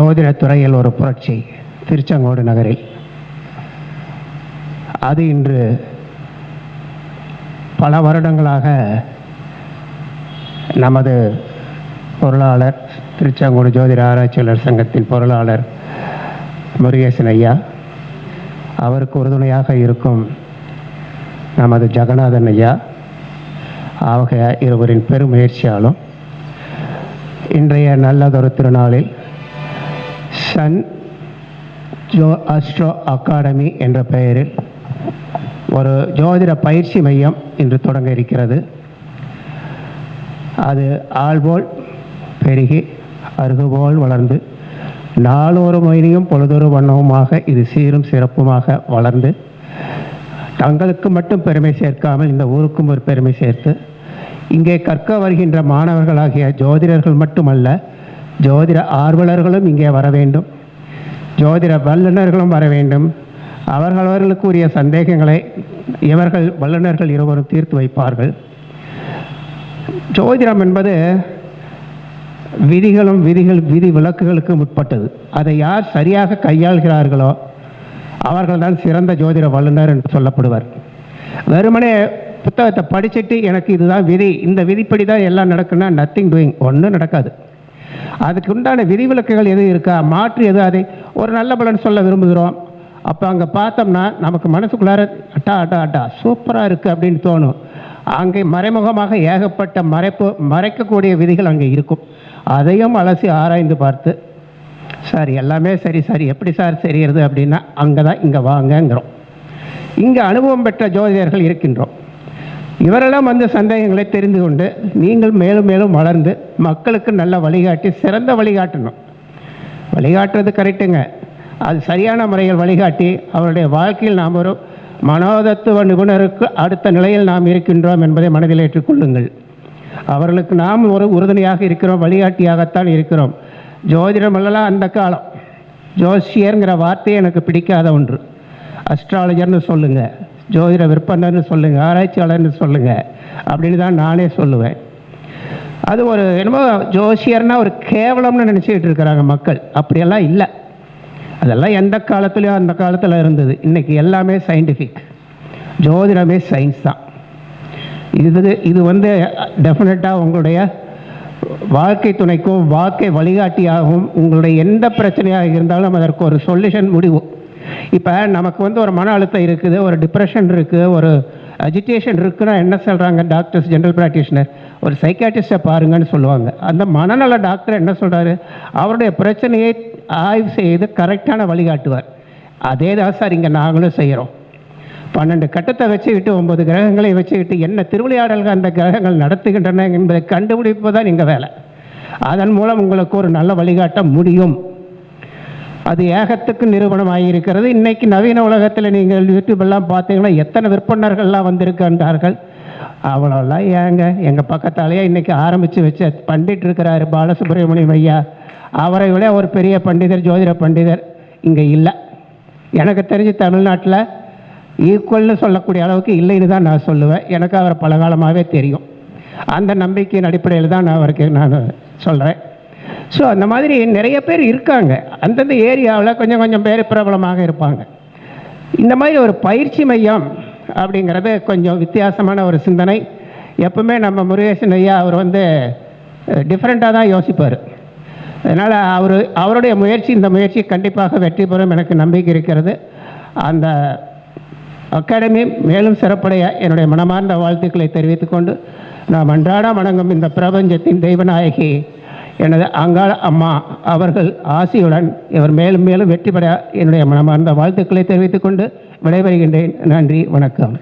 ஜோதிடத் துறையில் ஒரு புரட்சி திருச்செங்கோடு நகரில். அது இன்று பல வருடங்களாக நமது பொருளாளர் திருச்செங்கோடு ஜோதிட ஆராய்ச்சியாளர் சங்கத்தின் பொருளாளர் முருகேசன் ஐயா அவருக்கு உறுதுணையாக இருக்கும் நமது ஜெகநாதன் ஐயா ஆகிய இருவரின் பெருமுயற்சியாலும் இன்றைய நல்லதொரு திருநாளில் சன் ஜோ அஸ்ட்ரோ அகாடமி என்ற பெயரில் ஒரு ஜோதிட பயிற்சி மையம் இன்று தொடங்க இருக்கிறது. அது ஆள்போல் பெருகி அருகுபோல் வளர்ந்து நாளொரு மொழியும் பொழுதொரு வண்ணமுமாக இது சீரும் சிறப்புமாக வளர்ந்து தங்களுக்கு மட்டும் பெருமை சேர்க்காமல் இந்த ஊருக்கும் ஒரு பெருமை சேர்த்து இங்கே கற்க வருகின்ற மாணவர்களாகிய ஜோதிடர்கள் மட்டுமல்ல ஜோதிட ஆர்வலர்களும் இங்கே வர வேண்டும். ஜோதிட வல்லுநர்களும் வர வேண்டும். அவர்களவர்களுக்குரிய சந்தேகங்களை இவர்கள் வல்லுநர்கள் இருவரும் தீர்த்து வைப்பார்கள். ஜோதிடம் என்பது விதிகளும் விதிகள் விதி விலக்குகளுக்கு உட்பட்டது. அதை யார் சரியாக கையாள்கிறார்களோ அவர்கள்தான் சிறந்த ஜோதிட வல்லுநர் என்று சொல்லப்படுவர். வெறுமனே புத்தகத்தை படிச்சுட்டு எனக்கு இதுதான் விதி இந்த விதிப்படி தான் எல்லாம் நடக்குன்னா நத்திங் டூயிங் ஒன்றும் நடக்காது. அதுக்கு உண்டான விதிவிலக்குகள் எதுவும் இருக்கா? மாற்று எது? அதை ஒரு நல்ல பலன் சொல்ல விரும்புகிறோம். அப்போ அங்கே பார்த்தோம்னா நமக்கு மனசுக்குள்ளார அட்டா அட்டா அட்டா சூப்பராக இருக்குது அப்படின்னு தோணும். அங்கே மறைமுகமாக ஏகப்பட்ட மறைப்பு மறைக்கக்கூடிய விதிகள் அங்கே இருக்கும். அதையும் அலசி ஆராய்ந்து பார்த்து சார் எல்லாமே சரி சார் எப்படி சார் சரியிறது அப்படின்னா அங்கே தான் இங்கே வாங்கங்கிறோம். இங்கே அனுபவம் பெற்ற ஜோதிடர்கள் இருக்கின்றோம். இவரெல்லாம் வந்து சந்தேகங்களை தெரிந்து கொண்டு நீங்கள் மேலும் மேலும் வளர்ந்து மக்களுக்கு நல்ல வழிகாட்டி சிறந்த வழிகாட்டணும். வழிகாட்டுறது கரெக்டுங்க அது சரியான முறையில் வழிகாட்டி அவருடைய வாழ்க்கையில் நாம் ஒரு மனோதத்துவ நிபுணருக்கு அடுத்த நிலையில் நாம் இருக்கின்றோம் என்பதை மனதில் ஏற்றுக்கொள்ளுங்கள். அவர்களுக்கு நாம் ஒரு உறுதுணையாக இருக்கிறோம் வழிகாட்டியாகத்தான் இருக்கிறோம். ஜோதிடம் எல்லாம் அந்த காலம். ஜோசியருங்கிற வார்த்தையே எனக்கு பிடிக்காத ஒன்று. அஸ்ட்ராலஜர்னு சொல்லுங்கள் ஜோதிட விற்பனர்னு சொல்லுங்கள் ஆராய்ச்சியாளர்னு சொல்லுங்கள் அப்படின்னு தான் நானே சொல்லுவேன். அது ஒரு என்னமோ ஜோசியர்னா ஒரு கேவலம்னு நினச்சிக்கிட்டு இருக்கிறாங்க மக்கள். அப்படியெல்லாம் இல்லை. அதெல்லாம் எந்த காலத்துலேயும் அந்த காலத்தில் இருந்தது. இன்றைக்கி எல்லாமே சயின்டிஃபிக் ஜோதிடமே சயின்ஸ் தான். இது இது வந்து டெஃபினட்டாக உங்களுடைய வாழ்க்கை துணைக்கும் வாழ்க்கை வழிகாட்டியாகவும் உங்களுடைய எந்த பிரச்சனையாக இருந்தாலும் அதற்கு ஒரு சொல்யூஷன் முடிவு. இப்போ நமக்கு வந்து ஒரு மன அழுத்தம் இருக்குது ஒரு டிப்ரெஷன் இருக்குது ஒரு அஜிடேஷன் இருக்குன்னா என்ன சொல்கிறாங்க டாக்டர்ஸ் ஜென்ரல் ப்ராக்டிஷனர் ஒரு சைக்காட்டிஸ்ட்டை பாருங்கன்னு சொல்லுவாங்க. அந்த மனநல டாக்டர் என்ன சொல்கிறாரு அவருடைய பிரச்சனையை ஆய்வு செய்து கரெக்டான வழிகாட்டுவார். அதே தான் சார் இங்கே நாங்களும் செய்கிறோம் பன்னெண்டு கட்டத்தை வச்சுக்கிட்டு ஒன்பது கிரகங்களை வச்சுக்கிட்டு என்ன திருவிளையாடல்கள் அந்த கிரகங்கள் நடத்துகின்றன என்பதை கண்டுபிடிப்பு தான் எங்கள் வேலை. அதன் மூலம் உங்களுக்கு ஒரு நல்ல வழிகாட்ட முடியும். அது ஏகத்துக்கு நிறுவனம் ஆகியிருக்கிறது இன்றைக்கி நவீன உலகத்தில் நீங்கள் யூடியூப்பெல்லாம் பார்த்தீங்கன்னா எத்தனை விற்பனர்கள்லாம் வந்திருக்கின்றார்கள் அவ்வளோலாம் ஏங்க எங்கள் பக்கத்தாலேயே இன்றைக்கி ஆரம்பித்து வச்ச பண்டிட் இருக்கிறாரு பாலசுப்ரமணியம் ஐயா. அவரை விட ஒரு பெரிய பண்டிதர் ஜோதிட பண்டிதர் இங்கே இல்லை. எனக்கு தெரிஞ்சு தமிழ்நாட்டில் ஈக்குவல்னு சொல்லக்கூடிய அளவுக்கு இல்லைன்னு தான் நான் சொல்லுவேன். எனக்கு அவரை பலகாலமாகவே தெரியும். அந்த நம்பிக்கையின் அடிப்படையில் தான் நான் அவருக்கு நான் சொல்கிறேன் ஸோ அந்த மாதிரி நிறைய பேர் இருக்காங்க. அந்தந்த ஏரியாவில் கொஞ்சம் கொஞ்சம் பேர் பிரபலமாக இருப்பாங்க. இந்த மாதிரி ஒரு பயிற்சி மையம் அப்படிங்கிறது கொஞ்சம் வித்தியாசமான ஒரு சிந்தனை. எப்பவுமே நம்ம முருகேசன் ஐயா அவர் வந்து டிஃப்ரெண்ட்டாக தான் யோசிப்பார். அதனால் அவர் அவருடைய முயற்சி இந்த முயற்சி கண்டிப்பாக வெற்றி பெறும் எனக்கு நம்பிக்கை இருக்கிறது. அந்த அகாடமி மேலும் சிறப்படைய என்னுடைய மனமார்ந்த வாழ்த்துக்களை தெரிவித்துக்கொண்டு நாம் அன்றாட வணங்கும் இந்த பிரபஞ்சத்தின் தெய்வநாயகி எனது அங்காள அம்மா அவர்கள் ஆசியுடன் இவர் மேலும் மேலும் வெற்றி பெற என்னுடைய மனமார்ந்த வாழ்த்துக்களை தெரிவித்துக்கொண்டு விடைபெறுகின்றேன். நன்றி வணக்கம்.